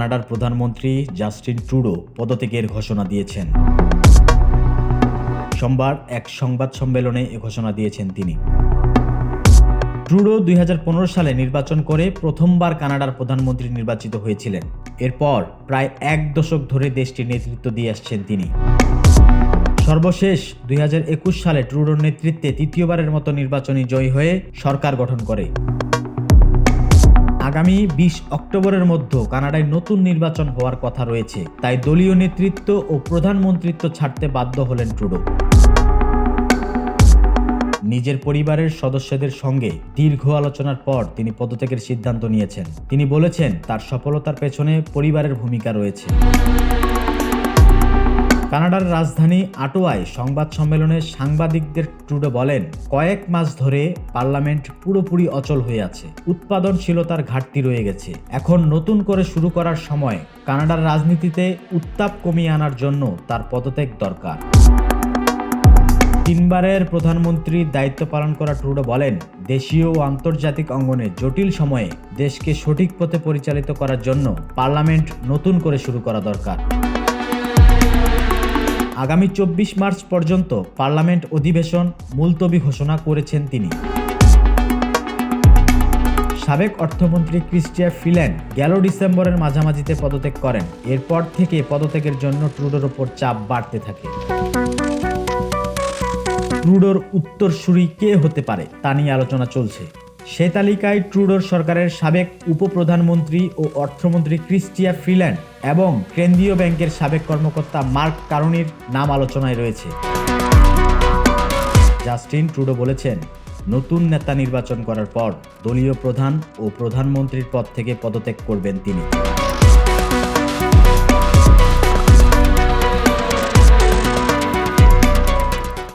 কানাডার প্রধানমন্ত্রী Justin Trudeau পদত্যাগের ঘোষণা দিয়েছেন। সোমবার এক সংবাদ সম্মেলনে এ ঘোষণা দিয়েছেন তিনি। ট্রুডো দুই হাজার পনেরো সালে নির্বাচন করে প্রথমবার কানাডার প্রধানমন্ত্রী নির্বাচিত হয়েছিলেন। এরপর প্রায় এক দশক ধরে দেশটির নেতৃত্ব দিয়ে আসছেন তিনি। সর্বশেষ দুই হাজার একুশ সালে ট্রুডোর নেতৃত্বে তৃতীয়বারের মতো নির্বাচনী জয়ী হয়ে সরকার গঠন করে। আগামী বিশ অক্টোবরের মধ্যে কানাডায় নতুন নির্বাচন হওয়ার কথা রয়েছে, তাই দলীয় নেতৃত্ব ও প্রধানমন্ত্রিত্ব ছাড়তে বাধ্য হলেন ট্রুডো। নিজের পরিবারের সদস্যদের সঙ্গে দীর্ঘ আলোচনার পর তিনি পদত্যাগের সিদ্ধান্ত নিয়েছেন। তিনি বলেছেন, তার সফলতার পেছনে পরিবারের ভূমিকা রয়েছে। কানাডার রাজধানী আটোয়ায় সংবাদ সম্মেলনে সাংবাদিকদের ট্রুডো বলেন, কয়েক মাস ধরে পার্লামেন্ট পুরোপুরি অচল হয়ে আছে, উৎপাদনশীলতার ঘাটতি রয়ে গেছে। এখন নতুন করে শুরু করার সময় কানাডার রাজনীতিতে উত্তাপ কমিয়ে আনার জন্য তার পদত্যাগ দরকার। তিনবারের প্রধানমন্ত্রীর দায়িত্ব পালন করা ট্রুডো বলেন, দেশীয় ও আন্তর্জাতিক অঙ্গনে জটিল সময়ে দেশকে সঠিক পথে পরিচালিত করার জন্য পার্লামেন্ট নতুন করে শুরু করা দরকার। আগামী চব্বিশ মার্চ পর্যন্ত পার্লামেন্ট অধিবেশন মুলতবি ঘোষণা করেছেন তিনি। সাবেক অর্থমন্ত্রী ক্রিস্টিয়া ফিল্যান্ড গেল ডিসেম্বরের মাঝামাঝিতে পদত্যাগ করেন। এরপর থেকে পদত্যাগের জন্য ট্রুডোর ওপর চাপ বাড়তে থাকে। ট্রুডোর উত্তরসূরি কে হতে পারে তা নিয়ে আলোচনা চলছে। সে তালিকায় ট্রুডোর সরকারের সাবেক উপপ্রধানমন্ত্রী ও অর্থমন্ত্রী ক্রিস্টিয়া ফ্রিল্যান্ড এবং কেন্দ্রীয় ব্যাংকের সাবেক কর্মকর্তা মার্ক কারুনির নাম আলোচনায় রয়েছে। জাস্টিন ট্রুডো বলেছেন, নতুন নেতা নির্বাচন করার পর দলীয় প্রধান ও প্রধানমন্ত্রীর পদ থেকে পদত্যাগ করবেন তিনি।